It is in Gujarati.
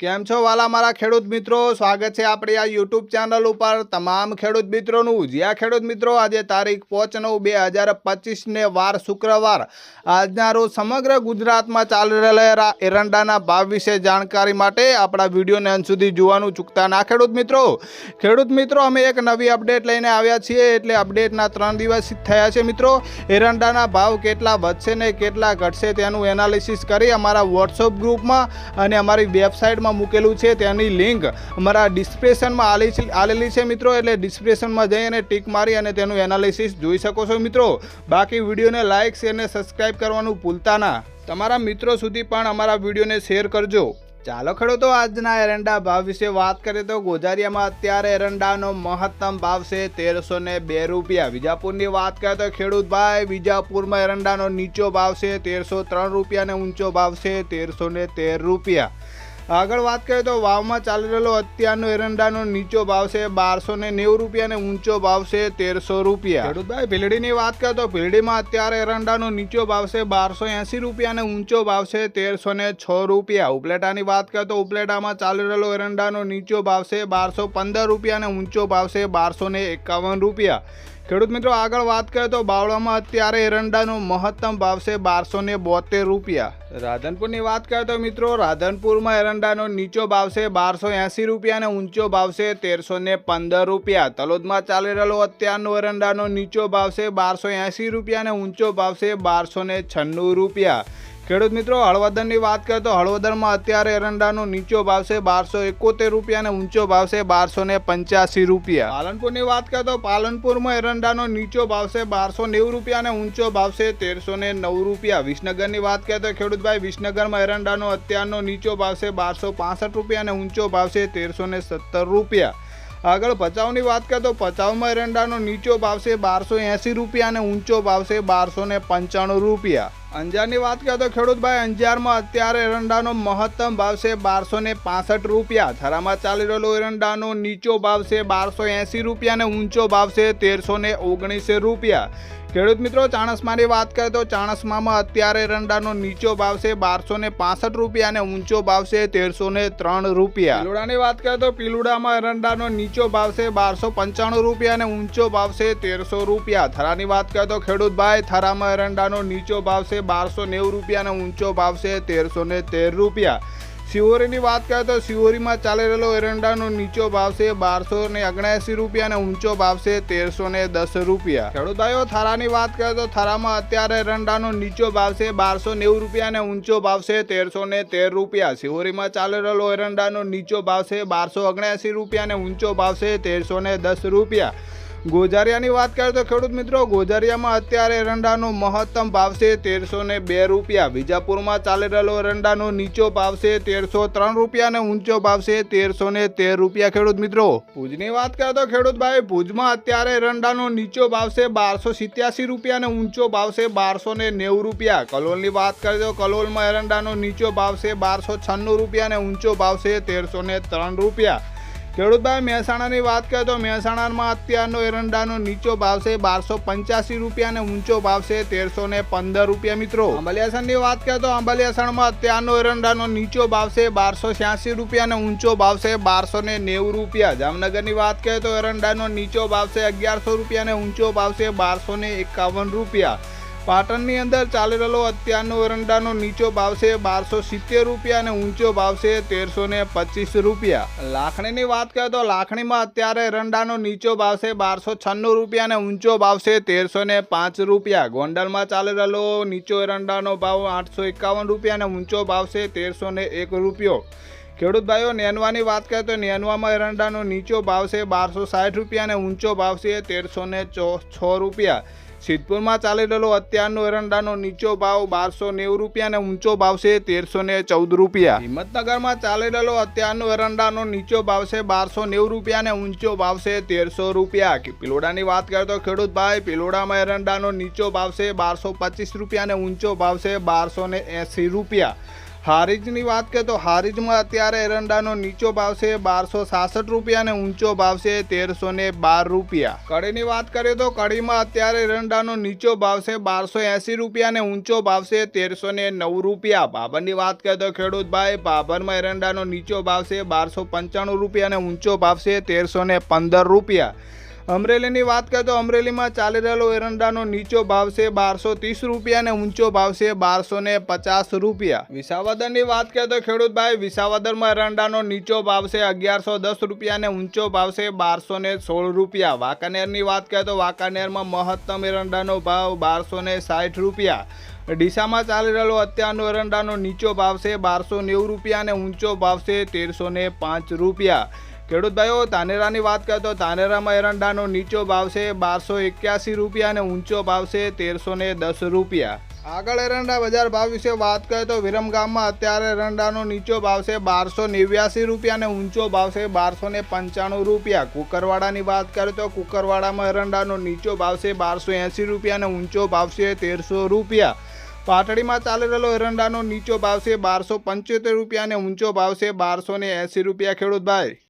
કેમ છો વાલા મારા ખેડૂત મિત્રો? સ્વાગત છે આપણી આ યુટ્યુબ ચેનલ ઉપર. તમામ ખેડૂત મિત્રોનું જ્યાં ખેડૂત મિત્રો, આજે તારીખ પાંચ નવ બે હજાર પચીસને વાર શુક્રવાર. આજના રોજ સમગ્ર ગુજરાતમાં ચાલી રહેલા એરંડાના ભાવ વિશે જાણકારી માટે આપણા વિડીયોને અંત સુધી જોવાનું ચૂકતા ના ખેડૂત મિત્રો. ખેડૂત મિત્રો, અમે એક નવી અપડેટ લઈને આવ્યા છીએ એટલે અપડેટના ત્રણ દિવસ થયા છે મિત્રો. એરંડાના ભાવ કેટલા વધશે ને કેટલા ઘટશે તેનું એનાલિસિસ કરી અમારા વોટ્સઅપ ગ્રુપમાં અને અમારી વેબસાઇટમાં મૂકેલું છે, તેની લિંક અમારા ડિસ્ક્રિપ્શનમાં આલી આલેલી છે મિત્રો. એટલે ડિસ્ક્રિપ્શનમાં જઈ અને ટીક મારી અને તેનું એનાલિસિસ જોઈ શકો છો મિત્રો. બાકી વિડીયોને લાઇક શેર અને સબસ્ક્રાઇબ કરવાનું ભૂલતા ના. તમારા મિત્રો સુધી પણ અમારા વિડીયોને શેર કરજો. ચાલો ખેડૂતો, આજના એરંડા ભાવ વિશે વાત કરીએ તો ગોજારિયામાં અત્યારે એરંડાનો મહત્તમ ભાવ છે તેરસો ને બે રૂપિયા. વિજાપુરની વાત કરીએ તો ખેડૂત ભાઈ, વિજાપુરમાં એરંડાનો નીચો ભાવ છે તેરસો ત્રણ રૂપિયા અને ઊંચો ભાવ છે તેરસો ને તેર રૂપિયા. આગળ વાત કરીએ તો વાવમાં ચાલી રહેલો અત્યારનો એરંડાનો નીચો ભાવ છે બારસો ને નેવું રૂપિયા અને ઊંચો ભાવ છે તેરસો રૂપિયા. ખેડૂતભાઈ ભીલડીની વાત કરીએ તો ભીલડીમાં અત્યારે એરંડાનો નીચો ભાવ છે બારસો એંસી રૂપિયા અને ઊંચો ભાવ છે તેરસો ને છ રૂપિયા. ઉપલેટાની વાત કરીએ તો ઉપલેટામાં ચાલી રહેલો એરંડાનો નીચો ભાવ છે બારસો પંદર રૂપિયા અને ઊંચો ભાવ છે બારસો એકાવન રૂપિયા. ખેડૂત મિત્રો, આગળ વાત કરીએ તો બાવળામાં અત્યારે એરંડાનો મહત્તમ ભાવ છે બારસો ને બોતેર રૂપિયા. રાધનપુરની વાત કરીએ તો મિત્રો, રાધનપુરમાં એરંડાનો નીચો ભાવ છે બારસો એંસી રૂપિયા અને ઊંચો ભાવ છે તેરસો ને પંદર રૂપિયા. તલોદમાં ચાલી રહેલો અત્યારનો એરંડાનો નીચો ભાવ છે બારસો એંસી રૂપિયા અને ઊંચો ભાવ છે બારસો ને છન્નું રૂપિયા. ખેડૂત મિત્રો, હળવદરની વાત કરીએ તો હળવદરમાં અત્યારે એરંડાનો નીચો ભાવ છે બારસો એકોતેર રૂપિયા અને ઊંચો ભાવ છે બારસો ને પંચ્યાસી રૂપિયા. પાલનપુરની વાત કરીએ તો પાલનપુરમાં એરંડાનો નીચો ભાવ છે બારસો નેવું રૂપિયા અને ઊંચો ભાવ છે તેરસો ને નવ રૂપિયા. વિસનગરની વાત કરીએ તો ખેડૂતભાઈ, વિસનગરમાં એરંડાનો અત્યારનો નીચો ભાવ છે બારસો પાસઠ રૂપિયા અને ઊંચો ભાવ છે તેરસો ને સત્તર રૂપિયા. આગળ ભચાઉની વાત કરીએ તો ભચાઉમાં એરંડાનો નીચો ભાવ છે બારસો એંસી રૂપિયા અને ઊંચો ભાવ છે બારસો ને પંચાણું રૂપિયા. અંજારની વાત કરીએ તો ખેડૂતભાઈ અંજારમાં અત્યારે એરંડાનો મહત્તમ ભાવ છે બારસો ને પાસઠ રૂપિયા. થરામાં ચાલી રહેલો એરંડાનો નીચો ભાવ છે બારસો એંસી રૂપિયા અને ઊંચો ભાવ છે તેરસો ને ઓગણીસ રૂપિયા. ખેડૂત મિત્રો, ચાણસમાની વાત કરીએ તો ચાણસમામાં અત્યારે એરંડાનો નીચો ભાવ છે બારસો ને પાસઠ રૂપિયા અને ઊંચો ભાવ છે તેરસો ને ત્રણ રૂપિયા. પીલુડાની વાત કરીએ તો પીલુડામાં એરંડાનો નીચો ભાવ છે બારસો પંચાણું રૂપિયા અને ઊંચો ભાવ છે તેરસો રૂપિયા. થરાની વાત કરીએ તો ખેડૂતભાઈ, થરામાં એરંડાનો નીચો ભાવ છે બારસો નેવું રૂપિયા અને ઊંચો ભાવ છે, તેરસો ને તેર રૂપિયા. શિવોરીની વાત કરીએ તો શિવોરીમાં ચાલી રહેલો એરંડાનો નીચો ભાવ છે, બારસો ને અગણ્યાસી રૂપિયા અને ઊંચો ભાવ છે, તેરસો ને દસ રૂપિયા. ખેડૂત થારાની વાત કરીએ તો થારામાં અત્યારે એરંડાનો નીચો ભાવ છે, બારસો નેવું રૂપિયા અને ઊંચો ભાવ છે, તેરસો ને તેર રૂપિયા. શિવોરીમાં ચાલી રહેલો એરંડાનો નીચો ભાવ છે, બારસો અગણ્યાસી રૂપિયા અને ઊંચો ભાવ છે, તેરસો ને દસ રૂપિયા. ગોજારિયાની વાત કરીએ તો ખેડૂત મિત્રો, ગોજારિયામાં અત્યારે એરંડાનો મહત્તમ ભાવ છે તેરસો ને બે રૂપિયા. વિજાપુરમાં ચાલી રહેલો એરંડાનો નીચો ભાવ છે તેરસો ત્રણ રૂપિયા અને ઊંચો ભાવ છે તેરસો ને તેર રૂપિયા. ખેડૂત મિત્રો, ભુજની વાત કરીએ તો ખેડૂત ભાઈ, ભુજમાં અત્યારે એરંડાનો નીચો ભાવ છે બારસો સિત્યાસી રૂપિયા અને ઊંચો ભાવ છે બારસો ને નેવું રૂપિયા. કલોલની વાત કરીએ તો કલોલમાં એરંડાનો નીચો ભાવ છે બારસો છન્નું રૂપિયા અને ઊંચો ભાવ છે તેરસો ને ત્રણ રૂપિયા. ખેડૂતભાઈ મહેસાણાની વાત કરીએ તો મહેસાણામાં અત્યારનો એરંડાનો નીચો ભાવ છે બારસો પંચ્યાસી રૂપિયા અને ઊંચો ભાવ છે તેરસો ને પંદર રૂપિયા મિત્રો. અંબલિયાસણની વાત કરીએ તો અંબલિયાસણમાં અત્યારનો એરંડાનો નીચો ભાવ છે બારસો છ્યાસી રૂપિયા અને ઊંચો ભાવ છે બારસો ને નેવું રૂપિયા. જામનગરની વાત કરીએ તો એરંડાનો નીચો ભાવ છે અગિયારસો રૂપિયા અને ઊંચો ભાવ છે બારસો ને એકાવન રૂપિયા. પાટણની અંદર ચાલી રહેલો અત્યારનો એરંડાનો નીચો ભાવ છે બારસો સિત્તેર રૂપિયા અને ઊંચો ભાવ છે તેરસો ને પચીસ રૂપિયા. લાખણીની વાત કરીએ તો લાખણીમાં અત્યારે એરંડાનો નીચો ભાવ છે બારસો છન્નું રૂપિયા અને ઊંચો ભાવ છે તેરસો ને પાંચ રૂપિયા. ગોંડલમાં ચાલી રહેલો નીચો એરંડાનો ભાવ આઠસો એકાવન રૂપિયા અને ઊંચો ભાવ છે તેરસો ને એક રૂપિયો. ખેડૂત ભાઈઓ, નેનવાની વાત કરીએ તો નેનવામાં એરંડાનો નીચો ભાવ છે બારસો સાઠ રૂપિયા અને ઊંચો ભાવ છે તેરસો ને છ રૂપિયા. સિદ્ધપુરમાં ચાલી રહેલો અત્યારનો એરંડાનો નીચો ભાવ બારસો નેવું રૂપિયા અને ઊંચો ભાવ છે તેરસો ને ચૌદ રૂપિયા. હિંમતનગરમાં ચાલી રહેલો અત્યારનો એરંડાનો નીચો ભાવ છે બારસો નેવું રૂપિયા અને ઊંચો ભાવ છે તેરસો રૂપિયા. પિલોડાની વાત કરીએ તો ખેડૂત ભાઈ, પિલોડામાં એરંડાનો નીચો ભાવ છે બારસો પચીસ રૂપિયા અને ઊંચો ભાવ છે બારસો ને એંસી રૂપિયા. હારીજની વાત કરીએ તો હારીજમાં અત્યારે એરંડાનો નીચો ભાવ છે બારસો સાસઠ રૂપિયા અને ઊંચો ભાવ છે તેરસો ને બાર રૂપિયા. કડીની વાત કરીએ તો કડીમાં અત્યારે એરંડાનો નીચો ભાવ છે બારસો એંસી રૂપિયા અને ઊંચો ભાવ છે તેરસો ને નવ રૂપિયા. બાબરની વાત કરીએ તો ખેડૂત ભાઈ બાબરમાં એરંડાનો નીચો ભાવ છે બારસો પંચાણું રૂપિયા અને ઊંચો ભાવ છે તેરસો ને પંદર રૂપિયા. અમરેલીની વાત કરીએ તો અમરેલીમાં ચાલી રહેલો એરંડાનો નીચો ભાવ છે બારસો ત્રીસ રૂપિયા અને ઊંચો ભાવ છે બારસો ને પચાસ રૂપિયા. વિસાવદરની વાત કરીએ તો ખેડૂતભાઈ, વિસાવદરમાં એરંડાનો નીચો ભાવ છે અગિયારસો દસ રૂપિયા અને ઊંચો ભાવ છે બારસો ને સોળ રૂપિયા. વાંકાનેરની વાત કરીએ તો વાંકાનેરમાં મહત્તમ એરંડાનો ભાવ બારસો ને સાઠ રૂપિયા. ડીસામાં ચાલી રહેલો અત્યારનો એરંડાનો નીચો ભાવ છે બારસો નેવું રૂપિયા અને ઊંચો ભાવ છે તેરસો ને પાંચ રૂપિયા. ખેડૂત ભાઈઓ તાનેરાની વાત કરીએ તો તાનેરામાં એરંડાનો નીચો ભાવ છે બારસો એક્યાસી રૂપિયા અને ઊંચો ભાવ છે તેરસો ને દસ રૂપિયા. આગળ એરંડા બજાર ભાવ વિશે વાત કરીએ તો વિરમગામમાં અત્યારે એરંડાનો નીચો ભાવ છે બારસો નેવ્યાસી રૂપિયા અને ઊંચો ભાવ છે બારસો ને પંચાણું રૂપિયા. કુકરવાડાની વાત કરીએ તો કુકરવાડામાં એરંડાનો નીચો ભાવ છે બારસો એંસી રૂપિયા અને ઊંચો ભાવ છે તેરસો રૂપિયા. પાટડીમાં ચાલી રહેલો એરંડાનો નીચો ભાવ છે બારસો પંચોતેર રૂપિયા અને ઊંચો ભાવ છે બારસો ને એંસી રૂપિયા. ખેડૂત ભાઈ